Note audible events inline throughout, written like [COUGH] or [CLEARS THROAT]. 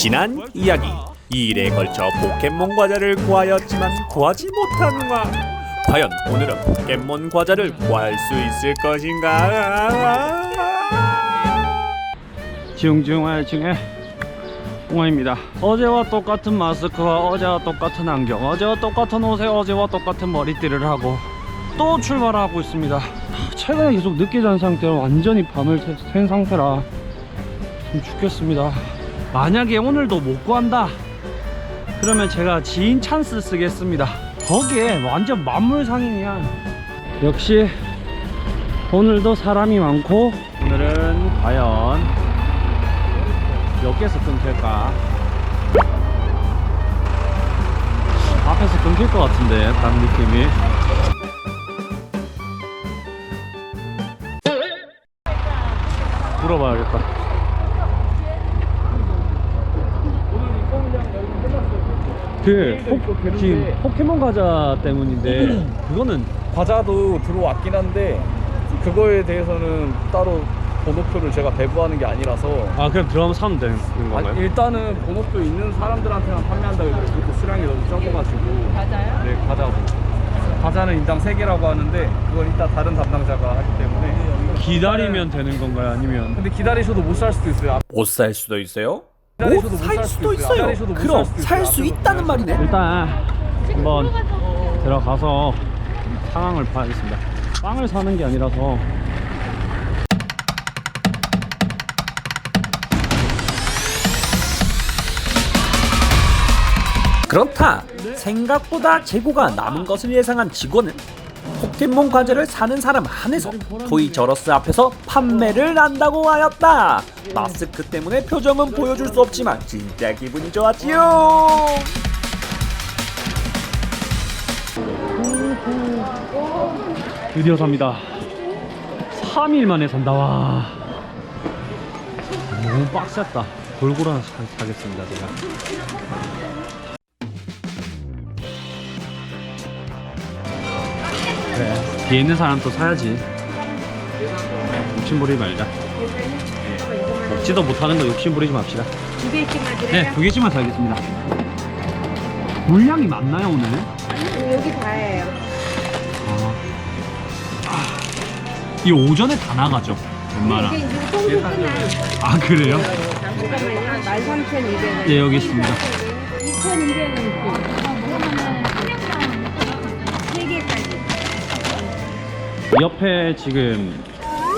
지난 이야기 2일에 걸쳐 포켓몬 과자를 구하였지만 구하지 못한 화 과연 오늘은 포켓몬 과자를 구할 수 있을 것인가 지웅지웅하여층의 홍화입니다. 어제와 똑같은 마스크와 어제와 똑같은 안경, 어제와 똑같은 옷에 어제와 똑같은 머리띠를 하고 또 출발하고 있습니다. 최근에 계속 늦게 잔 상태로 완전히 밤을 새- 샌 상태라 좀 죽겠습니다. 만약에 오늘도 못 구한다 그러면 제가 지인 찬스 쓰겠습니다. 거기에 완전 만물상인이야. 역시 오늘도 사람이 많고 오늘은 과연 몇 개에서 끊길까? 앞에서 끊길 것 같은데 딱 느낌이 물어봐야겠다 그 포, 지금 포켓몬 과자 때문인데 [CLEARS THROAT] 그거는 과자도 들어왔긴 한데 그거에 대해서는 따로 번호표를 제가 배부하는 게 아니라서 아 그냥 들어가면 사면 되는 건가요? 아니, 일단은 번호표 있는 사람들한테만 판매한다고 해도 그것도 수량이 너무 적어가지고 맞아요? 네 과자도 과자는 인당 3개라고 하는데 그걸 이따 다른 담당자가 하기 때문에 기다리면 되는 건가요? 아니면 근데 기다리셔도 못 살 수도 있어요 못 살 수도 있어요? 기다리셔도 못못살살 수도 있어요. 그럼 살. 수 있다는 말이네. 일단 한번 들어가서 상황을 봐야겠습니다. 빵을 사는 게 아니라서. 그렇다. 생각보다 재고가 남은 것을 예상한 직원은 포켓몬 과자를 사는 사람 한해서 토이저러스 앞에서 판매를 한다고 하였다 마스크 때문에 표정은 보여줄 수 없지만 진짜 기분이 좋았지요 드디어 삽니다. 3일 만에 산다. 와. 너무 빡셌다. 골고루 하나 사, 사겠습니다, 제가. 그래. 뒤에 있는 사람도 사야지. 욕심 부리지 말자. 예. 먹지도 못하는 거 욕심 부리지 맙시다. 두 개씩만 드려요? 네, 두 개씩만 사겠습니다. 물량이 많나요, 오늘? 네, 여기 다예요. 이 오전에 다 나가죠. 웬만한. 이게. 아, 그래요? 잠깐만요. 13,200원. 예, 여기 있습니다. 2,200원. 옆에 지금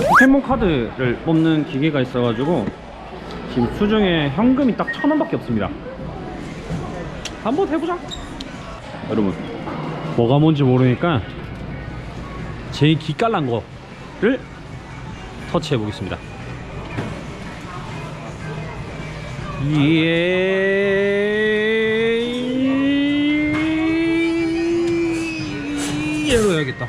포켓몬 카드를 뽑는 기계가 있어가지고 지금 수중에 현금이 딱 천 원밖에 없습니다. 한번 해보자. 여러분, 뭐가 뭔지 모르니까 제일 기깔난 거를 터치해 보겠습니다. 예. 얘로 해야겠다.